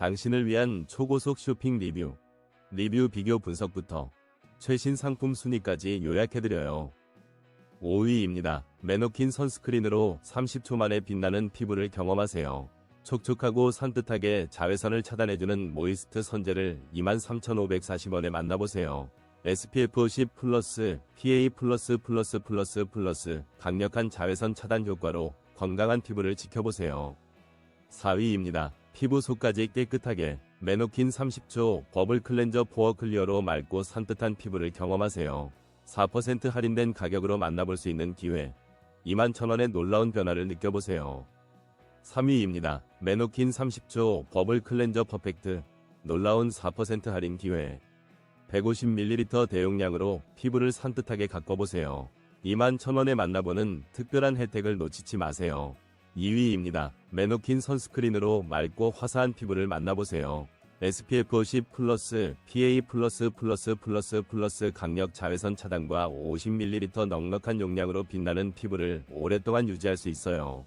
당신을 위한 초고속 쇼핑 리뷰, 리뷰 비교 분석부터 최신 상품 순위까지 요약해드려요. 5위입니다. 메노킨 선스크린으로 30초 만에 빛나는 피부를 경험하세요. 촉촉하고 산뜻하게 자외선을 차단해주는 모이스트 선제를 23,540원에 만나보세요. SPF 10 플러스, PA 플러스 플러스 플러스 플러스 강력한 자외선 차단 효과로 건강한 피부를 지켜보세요. 4위입니다. 피부 속까지 깨끗하게 메노킨 30초 버블 클렌저 포어 클리어로 맑고 산뜻한 피부를 경험하세요. 4% 할인된 가격으로 만나볼 수 있는 기회. 21,000원의 놀라운 변화를 느껴보세요. 3위입니다. 메노킨 30초 버블 클렌저 퍼펙트. 놀라운 4% 할인 기회. 150ml 대용량으로 피부를 산뜻하게 가꿔보세요. 21,000원에 만나보는 특별한 혜택을 놓치지 마세요. 2위입니다. 메노킨 선스크린으로 맑고 화사한 피부를 만나보세요. SPF 10 플러스, PA 플러스 플러스 플러스 플러스 강력 자외선 차단과 50ml 넉넉한 용량으로 빛나는 피부를 오랫동안 유지할 수 있어요.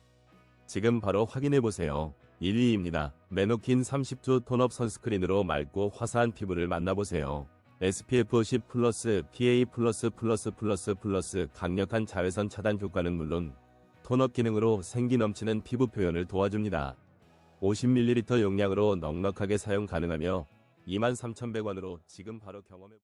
지금 바로 확인해보세요. 1위입니다. 메노킨 30조 톤업 선스크린으로 맑고 화사한 피부를 만나보세요. SPF 10 플러스, PA 플러스 플러스 플러스 플러스 강력한 자외선 차단 효과는 물론 톤업 기능으로 생기 넘치는 피부 표현을 도와줍니다. 50ml 용량으로 넉넉하게 사용 가능하며 23,100원으로 지금 바로 경험해